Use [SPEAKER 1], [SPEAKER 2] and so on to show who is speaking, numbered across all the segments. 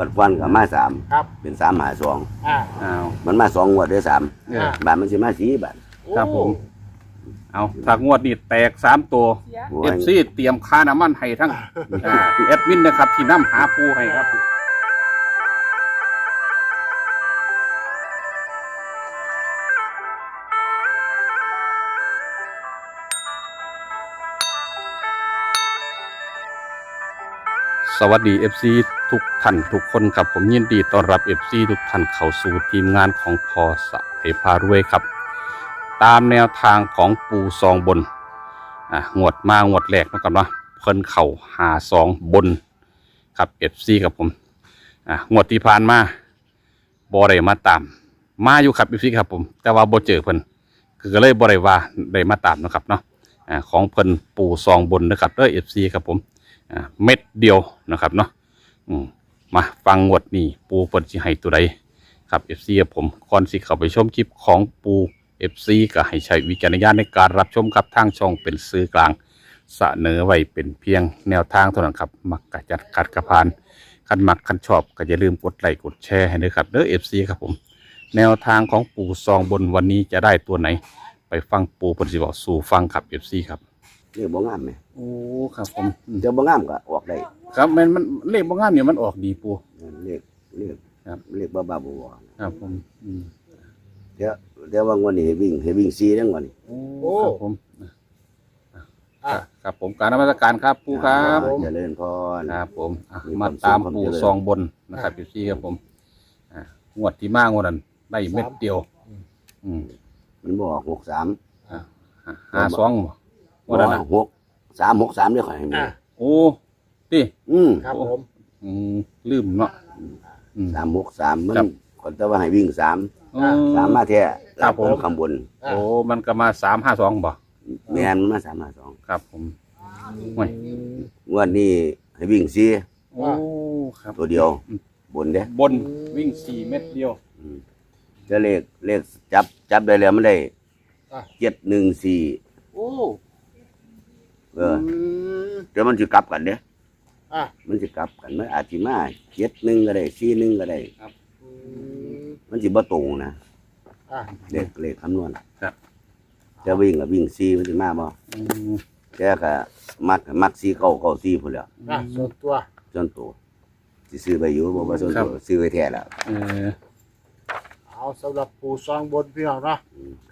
[SPEAKER 1] วัดฟันกับมาสาม
[SPEAKER 2] ครับ
[SPEAKER 1] เป็นสามหาสอง
[SPEAKER 2] อ่า
[SPEAKER 3] อ้าว
[SPEAKER 1] มันมาสองงวดเด้อสาม
[SPEAKER 3] เออ
[SPEAKER 1] บาทมันสิมาสี่บาท
[SPEAKER 3] ครับผม เอาถ้างวดนี้แตกสามตัว
[SPEAKER 1] โอ้
[SPEAKER 3] เอยฟซีเตรียมค่าน้ำมันให้ทั้งอ่าแอดมินนะครับ ที่น้ำหาปูให้ครับ สวัสดี FC ทุกท่านทุกคนครับผมยินดีต้อนรับ FC ทุกท่านเข้าสู่ทีมงานของพอสะเพพารวยครับ ตามแนวทางของปูซองบนอะงวดมางวดแรกนะครับเนาะเพิ่นเข่าหาสองบนครับ FC ครับผมอะงวดที่ผ่านมาบอได้มาตาม มาอยู่ครับ FC ครับผม แต่ว่าบ่เจอเพิ่นคือก็เลยบ่ได้ว่าได้มาตามนะครับเนาะอ่าของเพิ่นปูซองบนนะครับเด้อ FC ครับผม เม็ดเดียวนะครับเนาะมาฟังงวดนี้ปูเปิดสิให้ตัวใดครับ FC กับผมก่อนสิเข้าไปชมคลิปของปู FC ก็ให้ใช้วิจารณญาณในการรับชมครับทางช่องเป็นสื่อกลางเสนอไว้เป็นเพียงแนวทางเท่านั้นครับ มักกะจัดขัดกระพานคันมักคันชอบก็อย่าลืมกดไลค์กดแชร์ให้ด้วยครับเด้อ FC ครับผม แนวทางของปูซองบนวันนี้จะได้ตัวไหน ไปฟังปูปิดสิบอกสู่ฟังครับ FC ครับ
[SPEAKER 1] เรียกบ่งามไหม
[SPEAKER 3] โอ้ครับผม
[SPEAKER 1] เดี๋ยวบ่งามก็ออกได้
[SPEAKER 3] ครับมันมันเลขบางงามเนี่ยมันออกดีปู
[SPEAKER 1] เรียกเรียก
[SPEAKER 3] ครับ
[SPEAKER 1] เรียกบ้าบ้าๆบอ
[SPEAKER 3] ครับผมอืม
[SPEAKER 1] ๆเดี๋ยวเดี๋ยวว่างวดนี้ให้วิ่งให้วิ่งซีทั้งวันนี้
[SPEAKER 3] โอ้ ครับผมอะ ครับผมการนมัสการครับปูครับ
[SPEAKER 1] เจริญพร
[SPEAKER 3] ครับผมอะ
[SPEAKER 1] มี
[SPEAKER 3] มา
[SPEAKER 1] ความสุข
[SPEAKER 3] ตาม
[SPEAKER 1] ความ
[SPEAKER 3] ปู
[SPEAKER 1] เจริญ
[SPEAKER 3] ซองบนนะครับพี่ซี่ครับผมอ่างวดที่มางวดนั้นได้เม็ดเดียว อืม
[SPEAKER 1] มันบอกหกสาม
[SPEAKER 3] อะห้าสองบ่ งวดนั้นน่ะ
[SPEAKER 1] หกสามหกสามเดี๋ยวขอยให้มี
[SPEAKER 2] อ่า
[SPEAKER 3] โอ้ที่
[SPEAKER 1] อืม
[SPEAKER 2] ครับผม
[SPEAKER 3] อืมลืมเนาะอืม
[SPEAKER 1] สามหกสามมัน
[SPEAKER 3] ครับ
[SPEAKER 1] คนแต่ว่าให้วิ่งสาม
[SPEAKER 3] โอ้
[SPEAKER 1] สามมาแท้
[SPEAKER 3] ครับผม
[SPEAKER 1] ข้างบน
[SPEAKER 2] อ่า
[SPEAKER 3] โอ้มันก็มาสามห้าสองบ่
[SPEAKER 1] แมนมันมาสามมาสอง
[SPEAKER 3] ครับ ผมโอ้ย
[SPEAKER 1] งวดนี้ให้วิ่งซี
[SPEAKER 3] โอ้ครับ
[SPEAKER 1] ตัวเดียว บนเด้
[SPEAKER 3] บนวิ่งสี่เม็ดเดียว
[SPEAKER 1] จะเลขเลขจับจับได้แล้วมันได้
[SPEAKER 2] อะ
[SPEAKER 1] เจ็ดหนึ่งสี่
[SPEAKER 2] โอ้
[SPEAKER 1] เออ
[SPEAKER 2] อืม
[SPEAKER 1] เดี๋ยวมันจะกลับกันเด้
[SPEAKER 2] อะ
[SPEAKER 1] มันจะกลับกันมันอาจจะมาเจ็ดหนึ่งก็ได้สี่หนึ่งก็ได้
[SPEAKER 2] อืม
[SPEAKER 1] มันจะบ่ตรงนะ
[SPEAKER 2] อะ
[SPEAKER 1] เลขเลขคำนวณ
[SPEAKER 3] ครับ
[SPEAKER 1] จะวิ่งกับวิ่งซีมันจะมาบ่
[SPEAKER 3] อืม
[SPEAKER 1] แต่ก็มักมักซีเก้าเก้าซีพุ่นแหล้ว
[SPEAKER 2] อะส่วนตัว
[SPEAKER 1] จนตัวสิซื้อไปอยู่บ่ว่าส่วนตัวซื้อไว้แท้แล้ว
[SPEAKER 3] เออ
[SPEAKER 2] เอาสำหรับปูซองบนพี่น้องเนาะ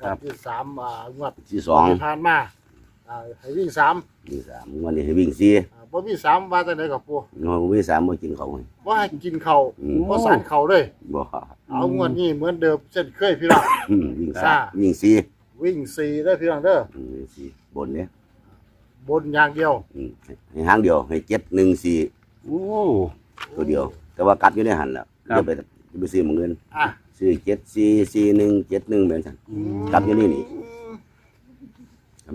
[SPEAKER 3] ครับ
[SPEAKER 2] วันที่สามอ่างวด
[SPEAKER 1] ที่สอง
[SPEAKER 2] ที่ผ่านมา อ่าให้วิ่งสาม
[SPEAKER 1] นี่สามวันนี้ให้วิ่งซี
[SPEAKER 2] อ่าบ่มีสามว่าแต่ไหนกับปู
[SPEAKER 1] น้องวิ่งสามบ่กินเขาวให้
[SPEAKER 2] ว่าให้กินเข่าว
[SPEAKER 1] อืม
[SPEAKER 2] บ่สานเข่าเลย
[SPEAKER 1] บ่
[SPEAKER 2] เอางวดนี้เหมือนเดิมเช่นเคยพี่น้อง
[SPEAKER 1] อืมวิ่ง
[SPEAKER 2] ซ่า
[SPEAKER 1] สามวิ่งซี
[SPEAKER 2] วิ่งสี่ได้อพี่น้องเด้อ
[SPEAKER 1] อืมวิ่งซีบนเนี่ย
[SPEAKER 2] บนอย่างเดียว
[SPEAKER 1] อืมให้หางเดียวให้เจ็ดหนึ่งสี่
[SPEAKER 3] โอ้
[SPEAKER 1] ตัวเดียว แต่ว่ากัดอยู่ในหันแล้ว
[SPEAKER 3] ครับ
[SPEAKER 1] จะไปจะไปซื้อหมองเงิน
[SPEAKER 2] อะ
[SPEAKER 1] ซื้อเจ็ดสี่สี่หนึ่งเจ็ดหนึ่งแบบนั้นกัดอยู่นี่นี่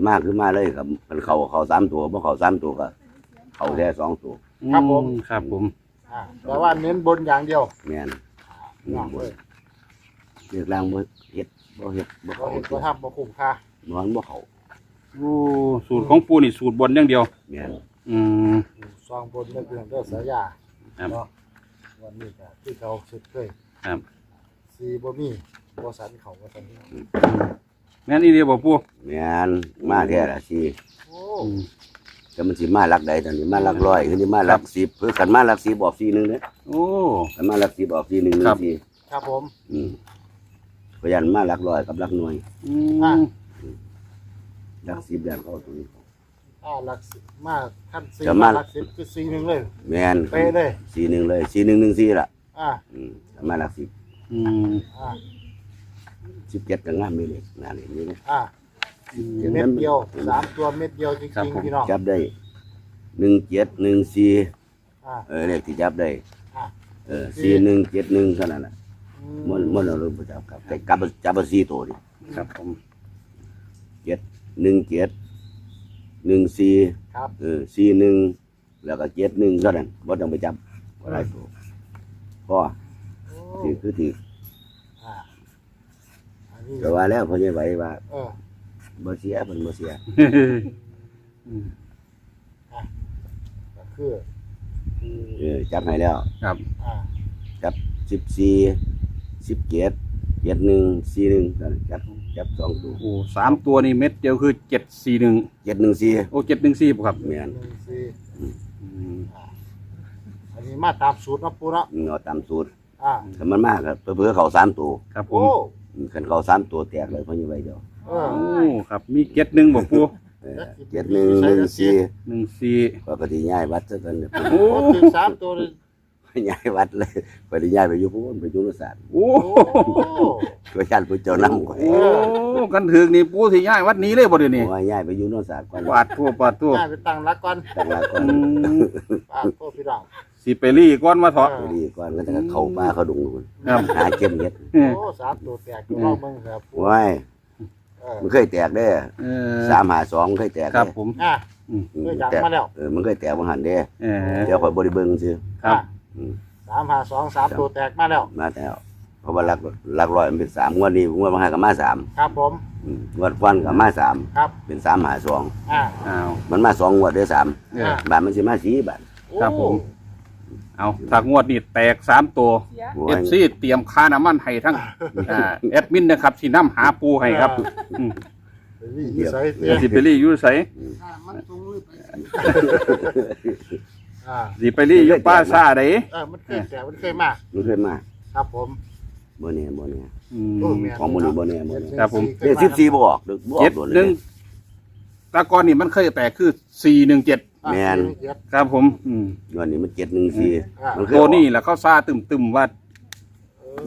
[SPEAKER 1] มากขึ้นมาเลยครับมันเขาเขาสามตัวเพราะเขาสามตัวก็เขาแค่สองตัว
[SPEAKER 2] ครับผม
[SPEAKER 3] อืครับผม
[SPEAKER 2] อะแต่ว่าเน้นบนอย่างเดียว
[SPEAKER 1] แม่น
[SPEAKER 2] น้องเลย
[SPEAKER 1] เรียกล่างบ่เฮ็ดบ่เฮ็ดบ่
[SPEAKER 2] บ่
[SPEAKER 1] เขา
[SPEAKER 2] เห็นบ่ทำบ่คุ้มค่าน
[SPEAKER 1] อนบ่เขา
[SPEAKER 3] โอ้สูตรของปูนี่สูตรบนอย่างเดียว
[SPEAKER 1] แม่น
[SPEAKER 3] อืม
[SPEAKER 2] ซองบนได้อพี่น้องเด้อสายา
[SPEAKER 3] ครับ
[SPEAKER 2] เนาะวันนี้ก็ที่เขาสุดเคย
[SPEAKER 3] ครับ
[SPEAKER 2] สีบ่มีบ่สันเขาว่าซั่นพี่น้อง
[SPEAKER 3] แม่นอีเดียวบ่ปู
[SPEAKER 1] แม่นมาแท้ละสิ
[SPEAKER 2] โอ้
[SPEAKER 3] อืม
[SPEAKER 1] แต่มันสิมาหลักใดตอนนี้มาหลักร้อยคือสิมาหลักสิบเพื่อกันมาหลักสิบออกสี่หนึ่งเด้อ
[SPEAKER 3] โอ้
[SPEAKER 1] กันมาหลักสิบออกสี่หนึ่งหนึ่
[SPEAKER 3] ครั
[SPEAKER 1] ง
[SPEAKER 3] บ
[SPEAKER 1] สี่
[SPEAKER 2] ครับผม
[SPEAKER 1] อืมพยันมาหลักร้อยกับหลักหน่วย
[SPEAKER 3] อื
[SPEAKER 2] อะ
[SPEAKER 3] ม
[SPEAKER 1] หลักสิบแดนเข้าตัวนี้
[SPEAKER 2] อ่าหลักสิบมาขั้นสี่
[SPEAKER 1] จะ
[SPEAKER 2] มา
[SPEAKER 1] มา
[SPEAKER 2] หลักสิบคือสี่หนึ่งเลย
[SPEAKER 1] แม่น
[SPEAKER 2] เป๊ะเลย
[SPEAKER 1] สี่หนึ่งเลยสี่หนึ่งหนึ่งสี่ล่ะ
[SPEAKER 2] อ่า
[SPEAKER 1] อืมแต่มาหลักสิบ
[SPEAKER 3] อืม
[SPEAKER 2] อ่า
[SPEAKER 1] สิบเจ็ดก็งามไม่เลยน่าเล่นนี่นะ
[SPEAKER 2] อ่าเม็ดเดียวสามตัวเม็ดเดียวจริงๆพี่น้อง
[SPEAKER 1] จับได้หนึ่งเจ็ดหนึ่งสี่
[SPEAKER 2] อ่า
[SPEAKER 1] เออเลขที่จับได้
[SPEAKER 2] อ่า
[SPEAKER 1] เออสี่หนึ่งเจ็ดหนึ่งเท่านั้นแหละ
[SPEAKER 2] อื
[SPEAKER 1] มันมันเราเริ่มประจับครับแต่จับจับเอาสี่ตัวดิ
[SPEAKER 3] ครับผม
[SPEAKER 1] เจ็ดหนึ่งเจ็ดหนึ่งสี่
[SPEAKER 2] ครับ
[SPEAKER 1] เออสี่หนึ่งแล้วก็เจ็ดหนึ่งเท่านั้นบ่ต้องไปจับอะไรตัวพ่อ
[SPEAKER 2] โอ้
[SPEAKER 1] ถือคือถือ
[SPEAKER 2] อ่า อันนี้
[SPEAKER 1] แต่ว่าแล้วพ่อใหญ่ไหวว่า
[SPEAKER 2] เออ
[SPEAKER 1] บ่เสียมันบ่เสีย
[SPEAKER 3] อืม
[SPEAKER 2] ก็คือคือ
[SPEAKER 1] เออจับให้แล้ว
[SPEAKER 3] ครับ
[SPEAKER 2] อ่า
[SPEAKER 1] จับสิบสี่สิบเจ็ดเจ็ดหนึ่งสี่หนึ่งจับจับสองตัว
[SPEAKER 3] โอ้สามตัวนี่เม็ดเดียวคือเจ็ดสี่หนึ่ง
[SPEAKER 1] เจ็ดหนึ่งสี่
[SPEAKER 3] โอ้เจ็ดหนึ่งสี่ครับ
[SPEAKER 1] แม่น
[SPEAKER 2] หนึ่งสี่
[SPEAKER 3] อืม
[SPEAKER 2] อันนี้มาตามสูตรเนาะปูเนาะ
[SPEAKER 1] เอาตามสูตร
[SPEAKER 2] อ่า
[SPEAKER 1] ถ้ามันมากครับเพื่อเขาสามตัว
[SPEAKER 3] ครับผ
[SPEAKER 2] โอ้
[SPEAKER 3] ม
[SPEAKER 1] ขันเขาสามตัวแตกเลยเพราะยังไงเดียว
[SPEAKER 2] เออ
[SPEAKER 3] โอ้ครับ มีเจ็ดหนึ่งบอกปู
[SPEAKER 1] เออเจ็ดหนึ่งหนึ่งสี่
[SPEAKER 3] หนึ่งสี่
[SPEAKER 1] ก็ปฏิย้ายวัดซะกัน
[SPEAKER 3] โอ้
[SPEAKER 2] โอ้ถึงสามตัวเลย
[SPEAKER 1] ย้ายวัดเลยปฏิย้ายไปอยู่พูนไปอยู่นุสาน
[SPEAKER 3] โอ้
[SPEAKER 2] โอ้
[SPEAKER 1] ก็ชันผู้เจ้านั่งไว้
[SPEAKER 3] โอ้กันถึงนี่ปูที่ย้ายวัดนี้เลยบ่เดี๋ยวนี้
[SPEAKER 1] ว่าย้ายไปอยู่นุสานก่อน
[SPEAKER 3] ปาดทั่วปาดทั่ว
[SPEAKER 2] ง่ายไปตั้งรักก่อน
[SPEAKER 1] ตั้งหลักก่อน
[SPEAKER 3] อืม
[SPEAKER 2] อ่าโทษพี่น้อง
[SPEAKER 3] สิไปรี่ก้อนมาเถอะ
[SPEAKER 1] ไปดีก่อนก็จะเข้าป่าเข้าดงนู่น
[SPEAKER 3] ครับ
[SPEAKER 1] หาเก็บเห็ด
[SPEAKER 3] เออ
[SPEAKER 2] โอ้สามตัวแตกตัวเราเบิ่งครับปู
[SPEAKER 1] ว้าย
[SPEAKER 2] เออ
[SPEAKER 1] มันเคยแตกเด้อ
[SPEAKER 3] เออ
[SPEAKER 1] สามหาสองเคยแตก
[SPEAKER 3] ครับ
[SPEAKER 1] เด้อ
[SPEAKER 3] ผม
[SPEAKER 2] อะ
[SPEAKER 3] อืม
[SPEAKER 2] เคยจับมาแล้ว
[SPEAKER 1] เออมันเคยแตกบางหันเด้อ
[SPEAKER 3] เออ
[SPEAKER 1] เดี๋ยวคอยบริเบิงซื่อ
[SPEAKER 3] ครับ
[SPEAKER 1] อืม
[SPEAKER 2] สามหาสองสามตัวแตกมาแล้ว
[SPEAKER 1] มาแล้วเพราะว่าหลักหลักร้อยมันเป็นสามงวดนี้งวดบางหันก็มาสาม
[SPEAKER 2] ครับผม
[SPEAKER 1] อืมงวดฟันก็มาสาม
[SPEAKER 2] ครับ
[SPEAKER 1] เป็นสามหาสอง
[SPEAKER 2] อ่า
[SPEAKER 3] อ้าว
[SPEAKER 1] มันมาสองงวดเด้อสาม
[SPEAKER 3] เออ บา
[SPEAKER 1] ทมันสิมาสี่บาท
[SPEAKER 2] โอ้
[SPEAKER 3] ครับผม เอาถ้างวดนี่แตกสามตัว
[SPEAKER 1] โอ้
[SPEAKER 3] เอยฟซีเตรียมค่าน้ำมันให้ทั้งอ่าแอดมินนะครับที่น้ำหาปูให้ครับอืม
[SPEAKER 2] นี่นิสัยเสีย
[SPEAKER 3] สิไปรี่อยู่ไส
[SPEAKER 2] อ่า
[SPEAKER 3] สิไปรี่อยู่ป้าซาได
[SPEAKER 2] เออมันเคยแตกมันเคยมา
[SPEAKER 1] มันเคยมา
[SPEAKER 2] ครับผม
[SPEAKER 1] บ่เนี่ยบ่เนี่ย
[SPEAKER 3] อื
[SPEAKER 2] โอ้
[SPEAKER 3] ม
[SPEAKER 2] แม่
[SPEAKER 1] ของมันนี่บ่เนี่ยบ่เนี่ย
[SPEAKER 3] ครับผม
[SPEAKER 2] เค
[SPEAKER 1] เด็
[SPEAKER 2] ย
[SPEAKER 1] ก
[SPEAKER 2] มา
[SPEAKER 1] สิบสี่บ่ออกเด็กบ่ออ
[SPEAKER 3] เจ็ด
[SPEAKER 1] กโดน
[SPEAKER 3] ห
[SPEAKER 1] เล
[SPEAKER 3] นึ่ง
[SPEAKER 1] ย
[SPEAKER 3] ตะกอนนี่มันเคยแตกคือสี่หนึ่งเจ็ด
[SPEAKER 2] อะ
[SPEAKER 1] แม่น
[SPEAKER 2] เจ็ด
[SPEAKER 3] ครับผมอืม
[SPEAKER 1] งวดนี้มันเจ็ดหนึ่งสี่
[SPEAKER 2] อ่า
[SPEAKER 1] มันเคย
[SPEAKER 3] ตัว
[SPEAKER 1] ออก
[SPEAKER 3] นี้แหละเขาซาตึมๆว่า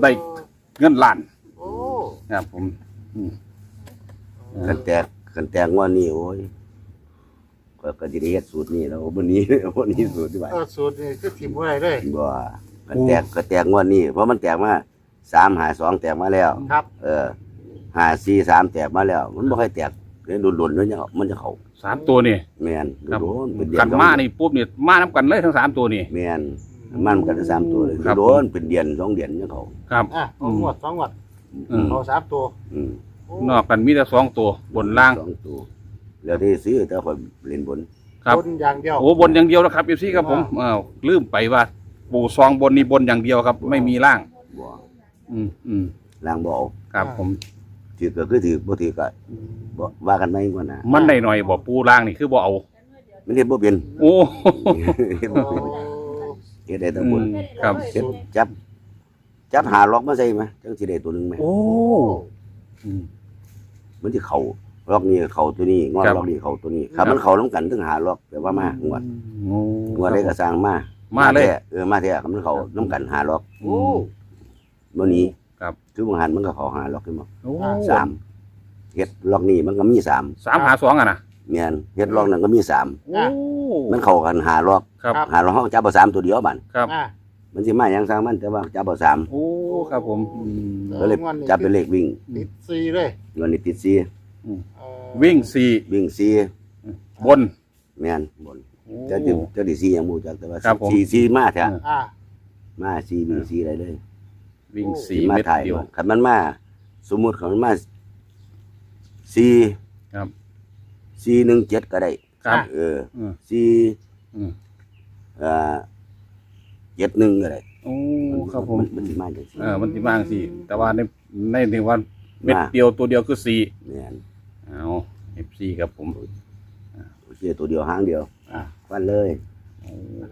[SPEAKER 3] ได้ เงินล้าน
[SPEAKER 2] โอ้
[SPEAKER 3] ครับผมอืม
[SPEAKER 1] คันแตกคันแตกงวดนี้โอ้ยก็ก็สิได้เฮ็ดสูตรนี้แล้วบ่นี้บ่นี้สูตรที่ว่า
[SPEAKER 2] เออสูตรนี่คือทีมอะไรเลย
[SPEAKER 1] บ่คันแตกก็แตกงวดนี้เพราะมันแตกมาสามหาสองแตกมาแล้ว
[SPEAKER 2] ครับ
[SPEAKER 1] เออหาสี่สามแตกมาแล้ว มันบ่ค่อยแตก เลยดุนๆมันจะมันจะเข้า
[SPEAKER 3] สามตัวนี่
[SPEAKER 1] แม่น
[SPEAKER 3] ครับ
[SPEAKER 1] โดนเป็นเดือน
[SPEAKER 3] กันมานี่ปุ๊บนี่มาน้ำกันเลยทั้งสามตัวนี่
[SPEAKER 1] แม่นมันกันสามตัวเลย
[SPEAKER 3] ครับ
[SPEAKER 1] โดนเป็นเดือนสองเดือนจะเข้า
[SPEAKER 3] ครับ
[SPEAKER 2] อะสองงวดสองงวด
[SPEAKER 3] อืม
[SPEAKER 2] เอาสามตัว
[SPEAKER 1] อืม
[SPEAKER 2] โอ้
[SPEAKER 3] นอกกันมีแต่สองตัวบนล่าง
[SPEAKER 1] สองตัวแล้วที่ซื้อแต่คนเล่นบน
[SPEAKER 3] ครับ
[SPEAKER 2] บนอย่างเดียว
[SPEAKER 3] โอ้บนอย่างเดียวนะครับเอฟซีครับผมอ้าวลืมไปว่า ปูซองบนนี่บนอย่างเดียวครับ ไม่มีล่าง
[SPEAKER 1] บ่
[SPEAKER 3] อืมอืม
[SPEAKER 1] ล่างบ่เอา
[SPEAKER 3] ครับผม
[SPEAKER 1] ถือก็คือถือบ่ถือก็บ่ว่ากันไม่กว่านะ
[SPEAKER 3] มันได้หน่อยบอกปูล่างนี่คือบ่เอา
[SPEAKER 1] มันเฮ็ดบ่เป็น
[SPEAKER 3] โอ้
[SPEAKER 1] เฮ็ด
[SPEAKER 2] โอ้
[SPEAKER 1] บ่เป็นเฮ็ดได้แต่
[SPEAKER 3] อื
[SPEAKER 1] บน
[SPEAKER 3] มครับ
[SPEAKER 1] เฮ็ดจับ จับหาล็อกมาใส่ไหมจังสิได้ตัวหนึงไหม
[SPEAKER 3] โอ้อืม
[SPEAKER 1] มันสิเข้าล็อกนี้เข้าตัวนี้งวด
[SPEAKER 3] ครับ
[SPEAKER 1] ล็อกนี้เข้าตัวนี้
[SPEAKER 3] ครั
[SPEAKER 1] ถ้า
[SPEAKER 3] บ
[SPEAKER 1] มันเข้านํกันถึงหาล็อกแปลว่ามางวด
[SPEAKER 3] โอ้
[SPEAKER 1] งวดได้ก็สร้างมา
[SPEAKER 3] มาเลย
[SPEAKER 1] แท้เออมาแท้คันมันเข้านํกันหาล็อก
[SPEAKER 2] โอ้
[SPEAKER 1] บ่หนี้
[SPEAKER 3] ครับ
[SPEAKER 1] คือบางหันมันก็เข้าหาล็อกขึ้นมา
[SPEAKER 3] โอ้
[SPEAKER 1] สามเฮ็ดล็อกนี้มันก็มีสาม
[SPEAKER 3] สามหาสองอะนะ
[SPEAKER 1] แม่นเฮ็ดล็อกนั้นก็มีสาม
[SPEAKER 3] โอ้
[SPEAKER 1] มันเข้ากันหาล็อก
[SPEAKER 3] ครับ
[SPEAKER 1] หาล็อกเฮาจับเอาสามตัวเดียวบัด
[SPEAKER 3] ครับ
[SPEAKER 2] อะ
[SPEAKER 1] มันสิมาหยังสร้างมันแต่ว่าจับเอาสาม
[SPEAKER 3] โอ้ ครับผมอืม
[SPEAKER 1] ก็เลยจับเป็นเลขวิ่ง
[SPEAKER 2] ติดสี่เลย
[SPEAKER 1] เงินนี่ติดสี่
[SPEAKER 2] เอ่อ
[SPEAKER 3] วิ่งสี่
[SPEAKER 1] วิ่งสี่
[SPEAKER 3] บน
[SPEAKER 1] แม่นบน
[SPEAKER 3] โอ้
[SPEAKER 1] จะดิจะดิสี่หยังบ่จักแต่ว่า
[SPEAKER 3] ครับผม
[SPEAKER 1] สี่สี่มาแท้
[SPEAKER 2] อะ
[SPEAKER 1] มาสี่วิ่งสี่อะไรเลย
[SPEAKER 3] วิ่งสี่
[SPEAKER 1] มา
[SPEAKER 3] เม็ด
[SPEAKER 1] ถ่าย
[SPEAKER 3] เดียว
[SPEAKER 1] คันมันมาสมมุติคันมันมาสี่
[SPEAKER 3] ครับ
[SPEAKER 1] สี่หนึ่งเจ็ดก็ได้
[SPEAKER 3] ครับ
[SPEAKER 1] เออ
[SPEAKER 3] อืม
[SPEAKER 1] สี่
[SPEAKER 3] อืม
[SPEAKER 1] เอ่อเจ็ดหนึ่งก็ได้
[SPEAKER 3] โอ้ครับผม
[SPEAKER 1] นมันสิมาจังซี่
[SPEAKER 3] เออมันที่บ้างสี่ แต่ว่าในในในวันเม็ด
[SPEAKER 1] มา
[SPEAKER 3] เดียวตัวเดียวคือสี่
[SPEAKER 1] แม่น
[SPEAKER 3] เอาเอฟซีครับผม
[SPEAKER 1] โอเคตัวเดียวหางเดียว
[SPEAKER 3] อ่า
[SPEAKER 1] ฟันเลย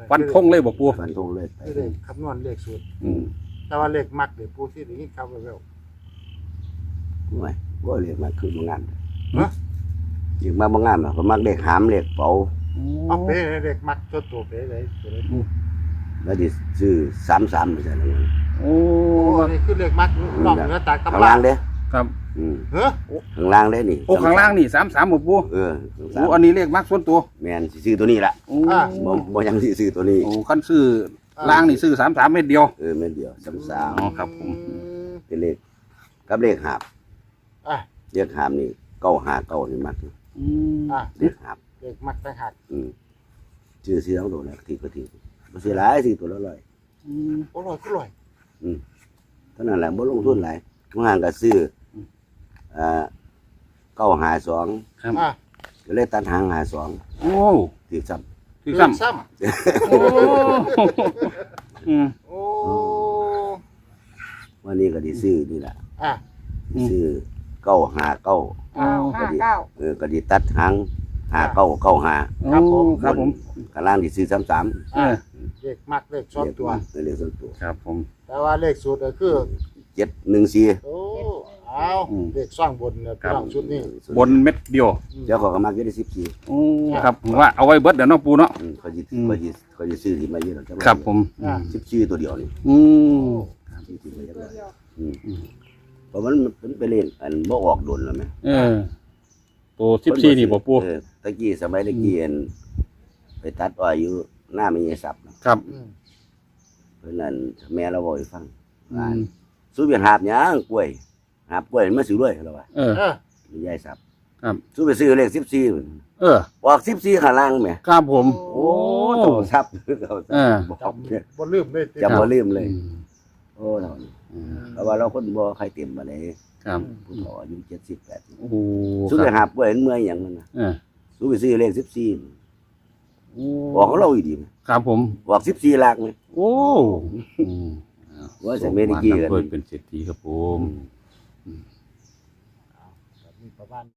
[SPEAKER 3] ฟันทงเลยบอกปู
[SPEAKER 1] ฟันทงเลยไป
[SPEAKER 2] คือเลขคำนวณเลขสูตร
[SPEAKER 3] อืม
[SPEAKER 2] แต่ว่าเลขมักเดี๋ยวปูที่นี่ครับเร็ว
[SPEAKER 1] ไม่ว่าเรียกมาคือบ่งาม
[SPEAKER 2] ฮะ
[SPEAKER 1] เรียกมาบ่งามอะก็มักเลขหามเลขเป๋า
[SPEAKER 2] ๆเอาเป๊ะเลยเลขมักตัวตัวเป๊ะเลยตัวเลย
[SPEAKER 1] แล้วดิซื้อสามสามไม่ใช่หรือไง
[SPEAKER 3] โอ้
[SPEAKER 2] โอ้นี่คือเลขมักนอกเหนือจาก
[SPEAKER 1] ข้าง
[SPEAKER 2] กำลั
[SPEAKER 1] ล่างงเด้
[SPEAKER 3] ครับ
[SPEAKER 1] อืม
[SPEAKER 2] เฮ้อ
[SPEAKER 1] ข้างล่างเด้นี่
[SPEAKER 3] โอ้ข้างล่างนี่สามสามบอกปู
[SPEAKER 1] เออข้าง
[SPEAKER 3] โอ้
[SPEAKER 1] ล่าง
[SPEAKER 3] อันนี้เลขมากส่วนตัว
[SPEAKER 1] แม่นสิซื้อตัวนี้ละ
[SPEAKER 3] โอ้
[SPEAKER 1] บ่บ่ยังสิซื้อตัวนี้
[SPEAKER 3] โอ้ขั้นซื้อ ล่างนี่ซื้อสามสามเม็ดเดียว
[SPEAKER 1] เออแม่นเดียวสามสาม
[SPEAKER 3] อ๋อครับผม
[SPEAKER 2] อืม
[SPEAKER 1] เป็นเลขกับเลขหาบ
[SPEAKER 2] อะ
[SPEAKER 1] เลขหาบนี่เก้าหาเก้านี่มัก
[SPEAKER 3] อืม
[SPEAKER 2] อะ
[SPEAKER 1] เลขหาบ
[SPEAKER 2] เลขมักต่างหาก
[SPEAKER 1] อืมชื่อซื้อเอาโดนแล้วทีก็ทีบ่ซื้อหลายซื้อตัวละร้อย
[SPEAKER 3] อืม
[SPEAKER 2] โอ้ลอยก็ลอย
[SPEAKER 1] เท่านั้นแหละบ่ลงทุนหลายบางหางก็ซื้อเอ่อเก้าหาสอง
[SPEAKER 3] ครับ
[SPEAKER 2] อะ
[SPEAKER 1] ก็เลยตัดหางหาสอง
[SPEAKER 3] โอ้
[SPEAKER 1] ที่ซ้
[SPEAKER 3] ที่ซ้
[SPEAKER 2] ซ้ำ
[SPEAKER 3] โอ้อืมำ
[SPEAKER 2] โอ้
[SPEAKER 1] วันนี้ก็ไดีซื้อนี่แหละ
[SPEAKER 2] อะ
[SPEAKER 1] สิซื้อเก้าหาเก้า
[SPEAKER 4] เก้าห้าเก้า
[SPEAKER 1] เออก็ไดีตัดหางหาเก้าเก้าหา
[SPEAKER 2] ครับผม
[SPEAKER 3] ครับผม
[SPEAKER 1] กำลังที่ซื้อสามสาม
[SPEAKER 3] เออ
[SPEAKER 2] เลขมักเลขชอบตัว
[SPEAKER 1] เลขส่วนตัว
[SPEAKER 3] ครับผม
[SPEAKER 2] แต่ว่าเลขสูตรก็คือ
[SPEAKER 1] เจ็ดหนึ่งสี่
[SPEAKER 2] โอ้ เอา
[SPEAKER 3] อืม
[SPEAKER 2] เลขสร้างบนเนี่ยพี่น้องชุดนี้
[SPEAKER 3] บนเม็ดเดียว
[SPEAKER 1] เดี๋ยวเขาก็มาเยอะได้สิบสี่
[SPEAKER 3] โอ้ครับผมว่าเอาไว้เบิดเดี๋ยวเน้องปูเนาะ
[SPEAKER 1] อืมเขาจะ
[SPEAKER 3] อืม
[SPEAKER 1] เขาจะเขาจะซื้อที่มาเยอะหรอก
[SPEAKER 3] ครับผม
[SPEAKER 2] อ่า
[SPEAKER 1] สิบสี่ตัวเดียวนี่
[SPEAKER 3] อืม
[SPEAKER 1] สิบสี่ตัวเดียว
[SPEAKER 4] ตัวเดียว
[SPEAKER 1] อืมเพราะมันมันเป็นเลขอันบ่ออกโดนแล้วไหม
[SPEAKER 3] เออตัวสิบสี่นี่บ่ปู
[SPEAKER 1] เออตะกี้สมัยตะกี้อันไปตัดอ้อยอยู่หน้าไม่ยสับเนาะ
[SPEAKER 3] ครับ
[SPEAKER 2] อืม
[SPEAKER 1] เพราะนั้นแม่เราบอกให้ฟัง
[SPEAKER 3] อื
[SPEAKER 1] ว่ามสู้ไปหาบหยังกล้วย หาบกล้วยมันมาซื้อด้วยเราว่า
[SPEAKER 3] เออ
[SPEAKER 2] เออ
[SPEAKER 1] ไม่ยายสับ
[SPEAKER 3] ครับ
[SPEAKER 1] สู้ไปซื้อเลขสิบสี่
[SPEAKER 3] เออ
[SPEAKER 1] ออกสิบสี่ข้างล่างแหม
[SPEAKER 3] ครับผม
[SPEAKER 1] โอ้โหสับเขา
[SPEAKER 3] เออ
[SPEAKER 1] บอก
[SPEAKER 2] จ
[SPEAKER 1] เนี่ยำ
[SPEAKER 2] บ่ลืมเลยติ
[SPEAKER 1] จำบ่ลืมเลย
[SPEAKER 3] อืม
[SPEAKER 1] โอ้เท่านี้
[SPEAKER 3] อืม
[SPEAKER 1] เพราะว่าเราคนบ่ใครเต็มมาเลย
[SPEAKER 3] ครับ
[SPEAKER 1] ผู้เฒ่าอายุเจ็ดสิบแปด
[SPEAKER 3] โอ้โห
[SPEAKER 1] สู้
[SPEAKER 3] ค
[SPEAKER 1] ไป
[SPEAKER 3] รับ
[SPEAKER 1] หาบกล้วยมันเมื่อยอย่างมันนะ
[SPEAKER 3] เออ
[SPEAKER 1] สู้ไปซื้อเลขสิบสี่
[SPEAKER 3] โอ้
[SPEAKER 1] ออกของเราอีกดีไหม
[SPEAKER 3] ครับผม
[SPEAKER 1] ออกสิบสี่ลากไหม
[SPEAKER 3] โอ้อืม
[SPEAKER 1] ว่าจะไม่ได้กี่กัน
[SPEAKER 3] ส่งมาำด้วยเป็นเศรษฐีครับผม เอา
[SPEAKER 2] แบบนี้ประมาณ